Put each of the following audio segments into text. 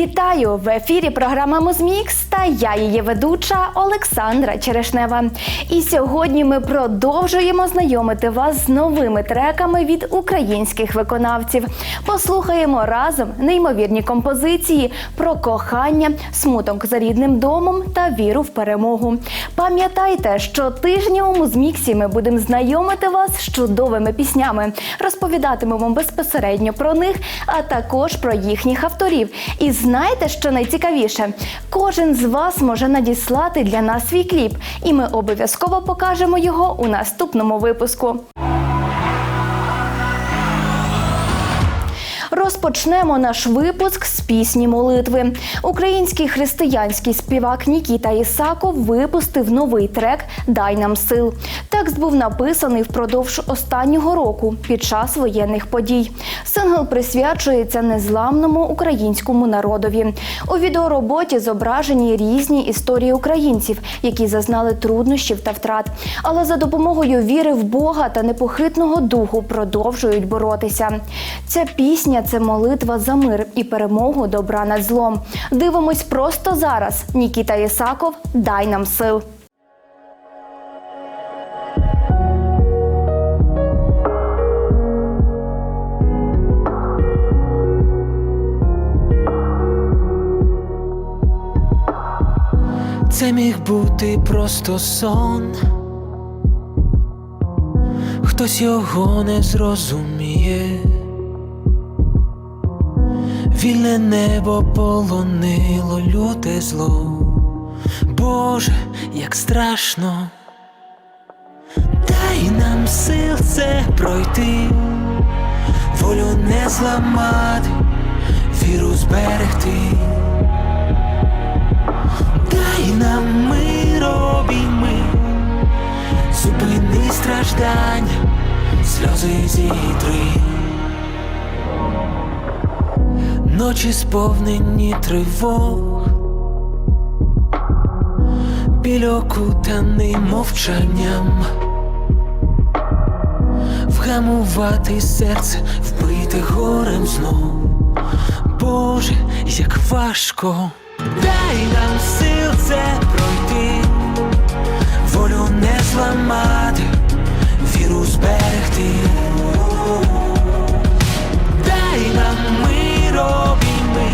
Вітаю! В ефірі програма Музмікс я її ведуча Олександра Черешнева. І сьогодні ми продовжуємо знайомити вас з новими треками від українських виконавців. Послухаємо разом неймовірні композиції про кохання, смуток за рідним домом та віру в перемогу. Пам'ятайте, що тижня у Музміксі ми будемо знайомити вас з чудовими піснями, розповідатимемо безпосередньо про них, а також про їхніх авторів. І знаєте, що найцікавіше? Кожен з вас може надіслати для нас свій кліп, і ми обов'язково покажемо його у наступному випуску. Розпочнемо наш випуск з пісні молитви. Український християнський співак Нікіта Ісаков випустив новий трек Дай нам сил. Текст був написаний впродовж останнього року під час воєнних подій. Сингл присвячується незламному українському народові. У відеороботі зображені різні історії українців, які зазнали труднощів та втрат. Але за допомогою віри в Бога та непохитного духу продовжують боротися. Ця пісня це молитва за мир і перемогу добра над злом. Дивимось просто зараз. Нікіта Єсаков, дай нам сил. Це міг бути просто сон. Хтось його не зрозуміє. Вільне небо полонило люте зло. Боже, як страшно. Дай нам сил це пройти, волю не зламати, віру зберегти. Дай нам мир обійми, зупини страждання, сльози зітри. Ночі сповнені тривог, біль окутаний мовчанням, вгамувати серце, вбите горем знов. Боже, як важко, дай нам сил це пройти, волю не зламати, віру зберегти. Обійми,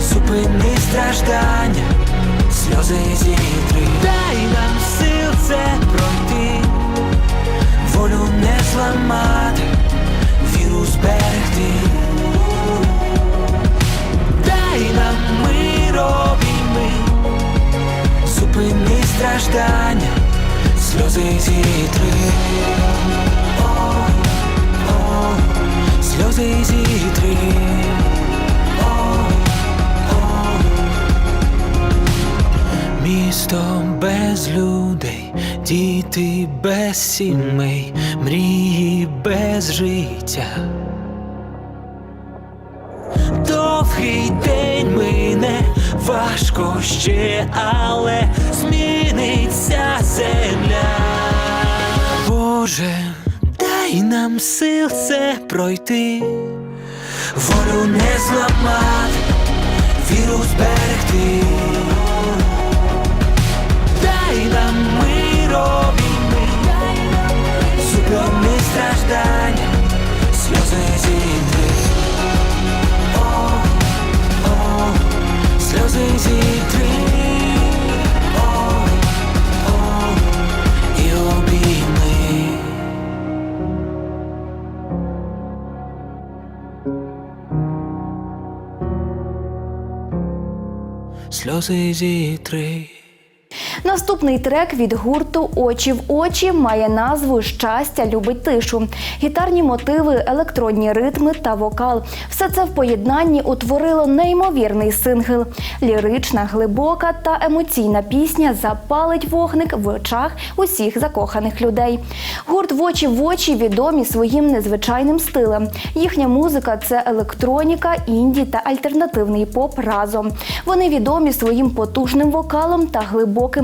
зупини страждання, сльози зітри. Дай нам сил це пройти, волю не зламати, віру зберегти. Дай нам мир обійми, зупини страждання, сльози зітри. Сльози зітри. Місто без людей, діти без сімей, мрії без життя. Довгий день мине, важко ще, але зміниться земля. Боже, дай нам сил це пройти, волю не зламати, віру зберегти. Дай нам мир обійми, зупини страждання, сльози зітри. О, о, сльози зітри. Сльози зітри. Наступний трек від гурту Очі в очі має назву Щастя любить тишу. Гітарні мотиви, електронні ритми та вокал. Все це в поєднанні утворило неймовірний сингл. Лірична, глибока та емоційна пісня запалить вогник в очах усіх закоханих людей. Гурт в очі в очі відомі своїм незвичайним стилем. Їхня музика це електроніка, інді та альтернативний поп разом. Вони відомі своїм потужним вокалом та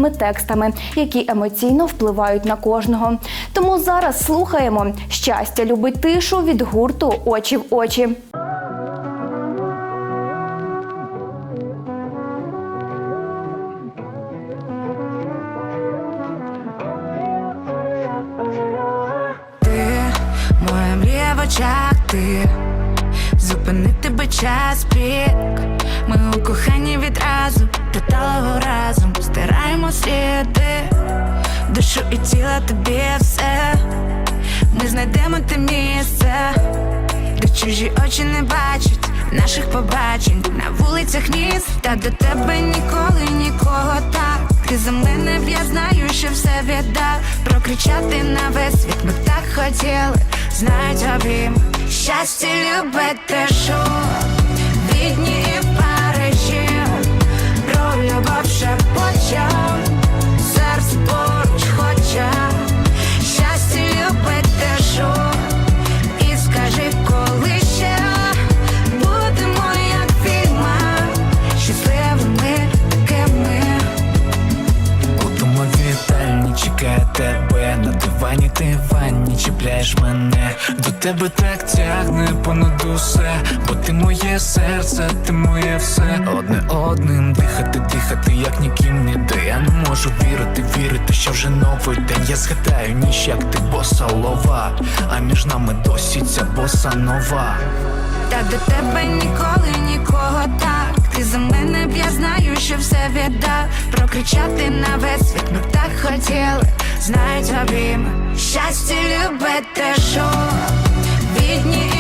красивими текстами, які емоційно впливають на кожного. Тому зараз слухаємо щастя, любить тишу від гурту очі в очі. очах ти зупинити би час пік Ми у коханні відразу та разом стираємо сліди, душу і тіло тобі все. Ми знайдемо те місце, де чужі очі не бачать наших побачень на вулицях міст, та до тебе ніколи нікого так. Ти за мене я знаю, що все віддав Прокричати на весь світ ми так хотіли, знають обійм Щастя любити шо любов шепоча Серце поруч хоча. Щастя любити шо І скажи, коли ще. Будемо як в фільмах Щасливими тебе. На дивані ти ванні чіпляєш мене. До тебе так тягне понад усе Бо ти моє серце, Я згадаю ніч, як ти боса лова А між нами досі ця боса нова Та до тебе ніколи нікого так. Ти за мене б я знаю, що все віддав. Прокричати на весь світ ми так хотіли, знають обійми Щастя любити що бідні.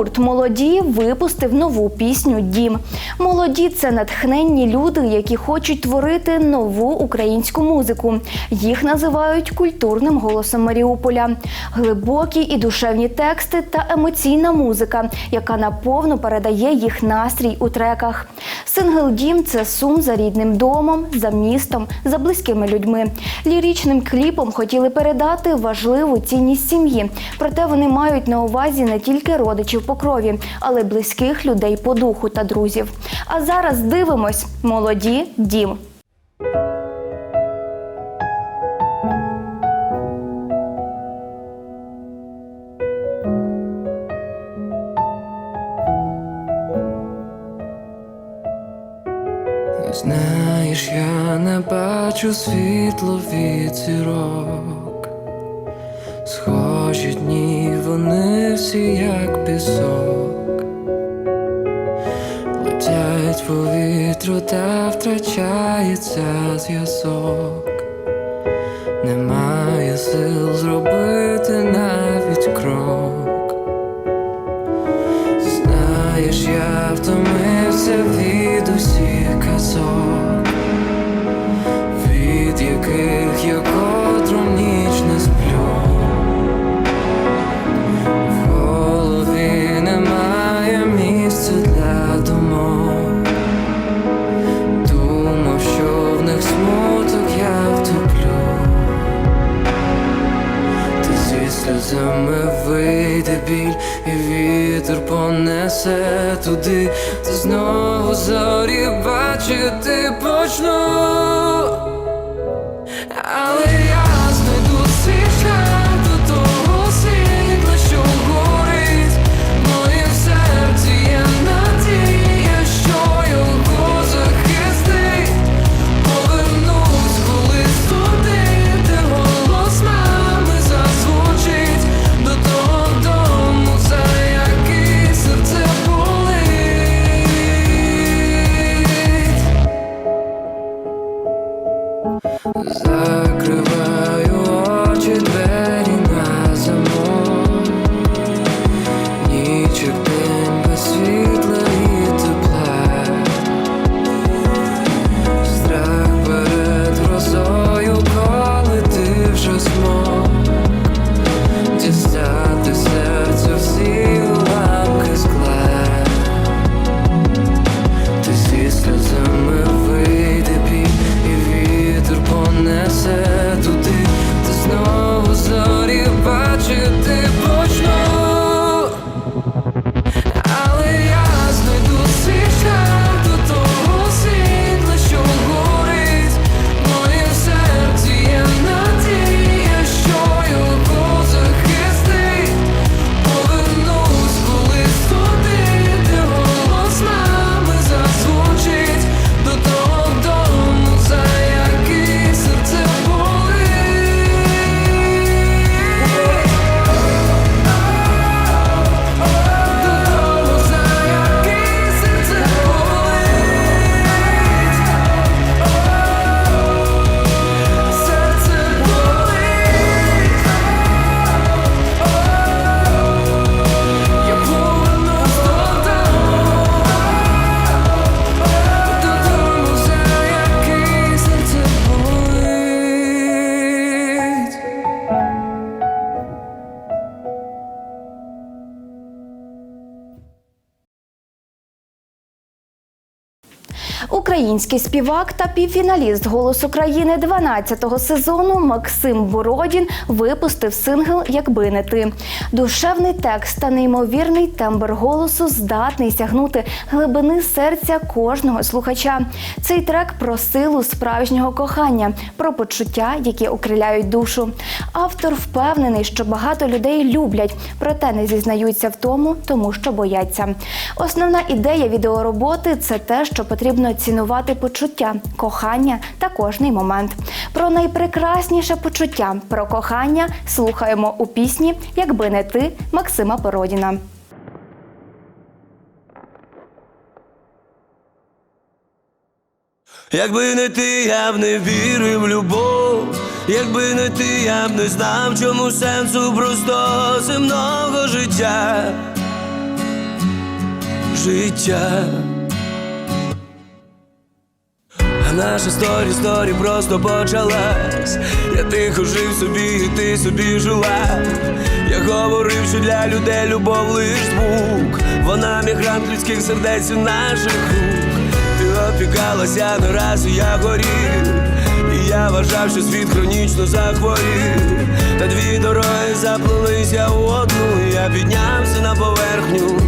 Гурт Молоді випустив нову пісню Дім. Молоді це натхненні люди, які хочуть творити нову українську музику. Їх називають культурним голосом Маріуполя. Глибокі і душевні тексти та емоційна музика, яка наповно передає їх настрій у треках. Сингл Дім це сум за рідним домом, за містом, за близькими людьми. Ліричним кліпом хотіли передати важливу цінність сім'ї. Проте вони мають на увазі не тільки родичів по крові, але близьких людей по духу та друзів. А зараз дивимось молоді дім. Знаєш, я не бачу світло від зірок. Схожі дні, всі як пісок. Летять повітрю та втрачається зв'язок. Немає сил зробити навіть крок. Знаєш, я втомився від усіх казок, сльозами вийде біль, і вітер понесе туди, та знову зорі бачити почну. Але Український співак та півфіналіст «Голос України» 12-го сезону Максим Бородін випустив сингл Якби не ти. Душевний текст та неймовірний тембр голосу здатний сягнути глибини серця кожного слухача. Цей трек про силу справжнього кохання, про почуття, які окриляють душу. Автор впевнений, що багато людей люблять, проте не зізнаються в тому, тому що бояться. Основна ідея відеороботи це те, що потрібно цінувати почуття, кохання та кожний момент. Про найпрекрасніше почуття про кохання слухаємо у пісні Якби не ти Максима Породіна. Якби не ти, я б не вірив в любов, якби не ти, я б не знав, чому сенсу просто земного життя. Життя. Наша сторі, сторі просто почалась. Я тихо жив собі, і ти собі жила. Я говорив, що для людей любов лиш звук. Вона мігрант людських сердець і наших рук. Ти опікалася не раз, і я горів. І я вважав, що світ хронічно захворів. Та дві дороги заплелися в одну. Я піднявся на поверхню,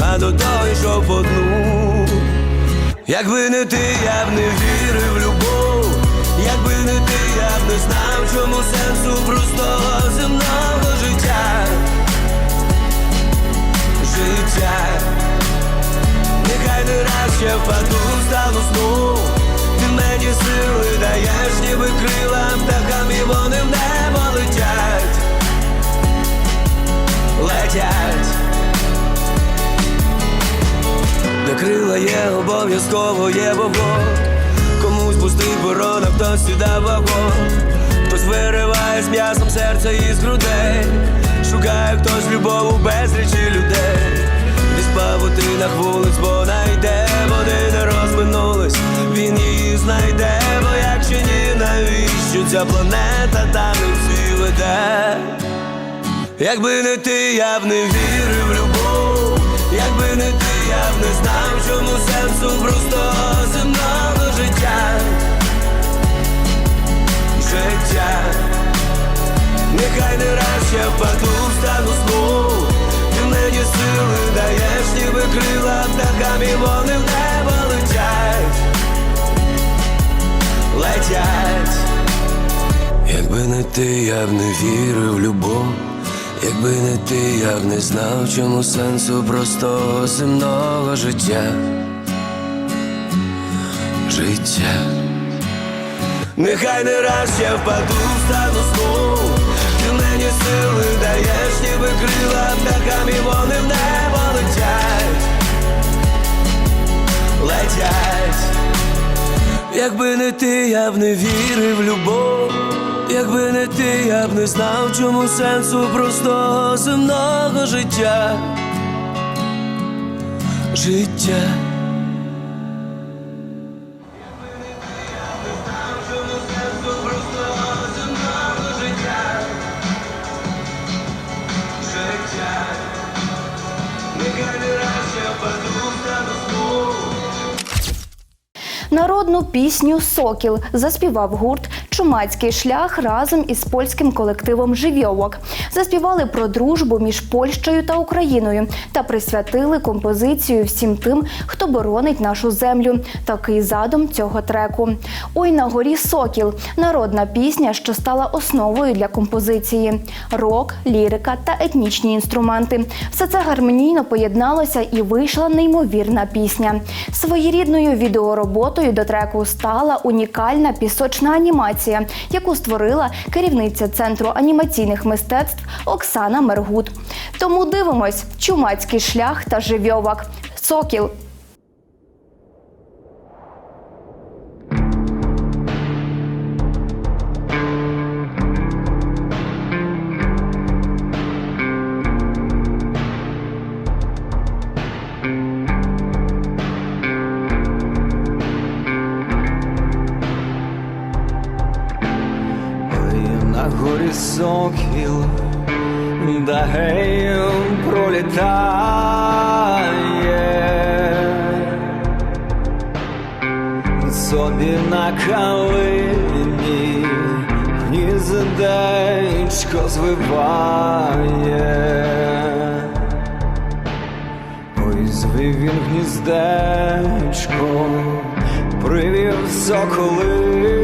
а до того йшов по дну. Якби не ти, я б не вірив в любов, якби не ти, я б не знав, чому сенсу простого земного життя. Життя, нехай не раз ще впаду, стану сну. Ти мені сили даєш, ніби крила птахам, і вони в небо летять. Летять. Крила є, обов'язково є вогонь. Комусь пустий борон, а хтось сюда вагон. Хтось вириває з м'ясом серце із грудей. Шукає хтось любов у безлічі людей. Десь павутинах вулиць вона йде, вони не розминулись, він її знайде, бо якщо ні, навіщо ця планета там і всі веде? Якби не ти, я б не вірив в любов, якби не ти, не знав, чому сенсу простого земного життя. Життя, нехай не раз ще впаду, встану сну, ти мені сили даєш, ніби крила птахам, і вони в небо летять, летять. Якби не ти, я б не вірив любов. Якби не ти, я б не знав, чому сенсу простого земного життя. Життя. Нехай не раз я впаду, встану сну. Ти мені сили даєш, ніби крила птахам, і вони в небо летять. Летять. Якби не ти, я б не вірив в любов. Якби не ти, я б не знав, чому сенсу простого земного життя. Життя. Народну пісню Сокіл заспівав гурт Чумацький шлях разом із польським колективом Живьовок. Заспівали про дружбу між Польщею та Україною та присвятили композицію всім тим, хто боронить нашу землю. Такий задум цього треку. Ой на горі Сокіл народна пісня, що стала основою для композиції. Рок, лірика та етнічні інструменти. Все це гармонійно поєдналося і вийшла неймовірна пісня. Своєрідною відеороботою до треку стала унікальна пісочна анімація, яку створила керівниця центру анімаційних мистецтв Оксана Мергут. Тому дивимось чумацький шлях та живьовак. Сокіл. Сокіл, да гей пролітає, калині гніздечко звиває. Ой, звив він гніздечко, привів соколиху.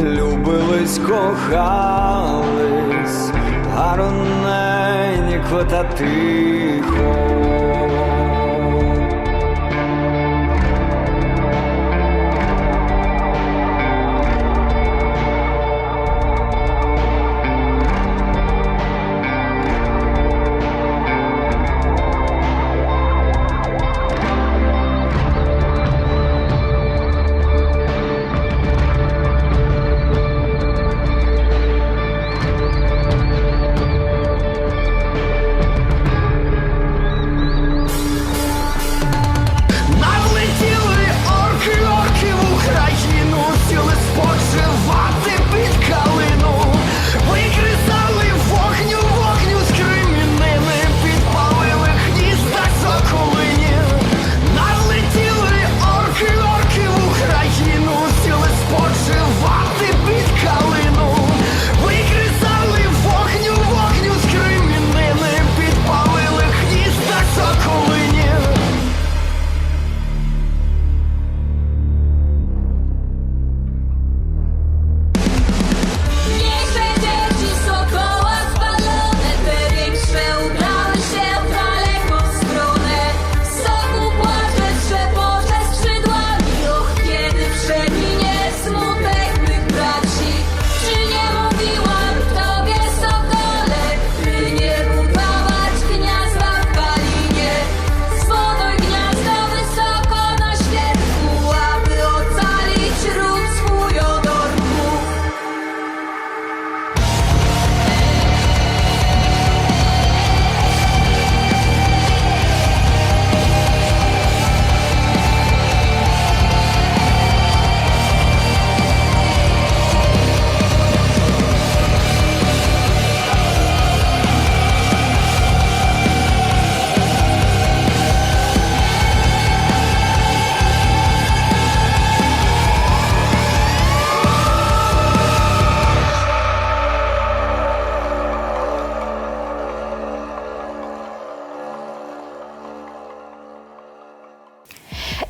Любились, кохались, гарненько та тихо.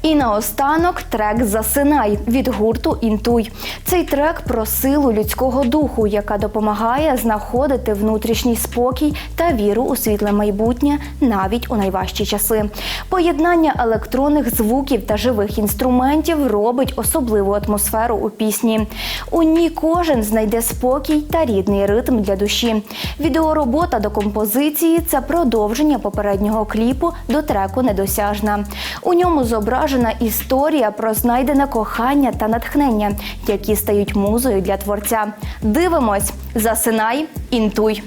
І наостанок трек Засинай від гурту Інтуй. Цей трек про силу людського духу, яка допомагає знаходити внутрішній спокій та віру у світле майбутнє навіть у найважчі часи. Поєднання електронних звуків та живих інструментів робить особливу атмосферу у пісні. У ній кожен знайде спокій та рідний ритм для душі. Відеоробота до композиції це продовження попереднього кліпу до треку Недосяжна. У ньому зображена історія про знайдене кохання та натхнення, які стають музою для творця. Дивимось, засинай, інтуй.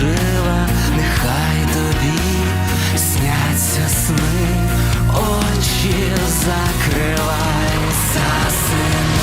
Заслужила, нехай тобі сняться сни, очі закривай, засинай,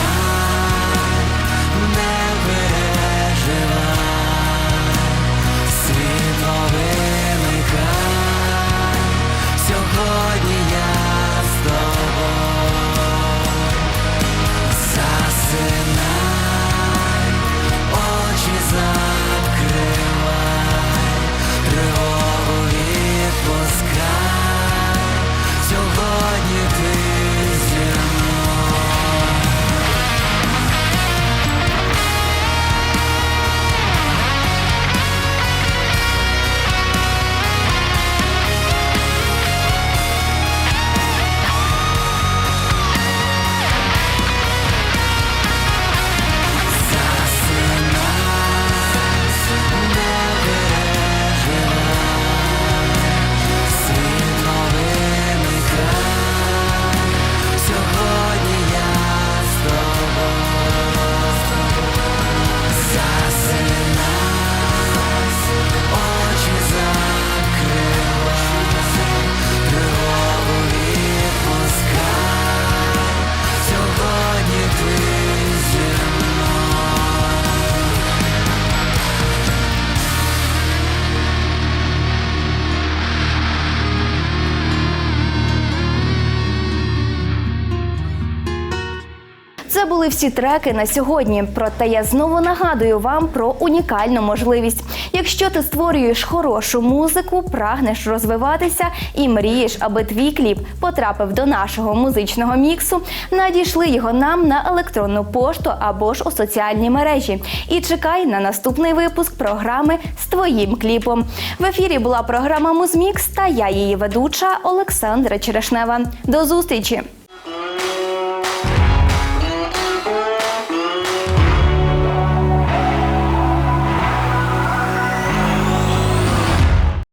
були всі треки на сьогодні. Проте я знову нагадую вам про унікальну можливість. Якщо ти створюєш хорошу музику, прагнеш розвиватися і мрієш, аби твій кліп потрапив до нашого музичного міксу, надійшли його нам на електронну пошту або ж у соціальні мережі. І чекай на наступний випуск програми з твоїм кліпом. В ефірі була програма Музмікс та я її ведуча Олександра Черешнева. До зустрічі!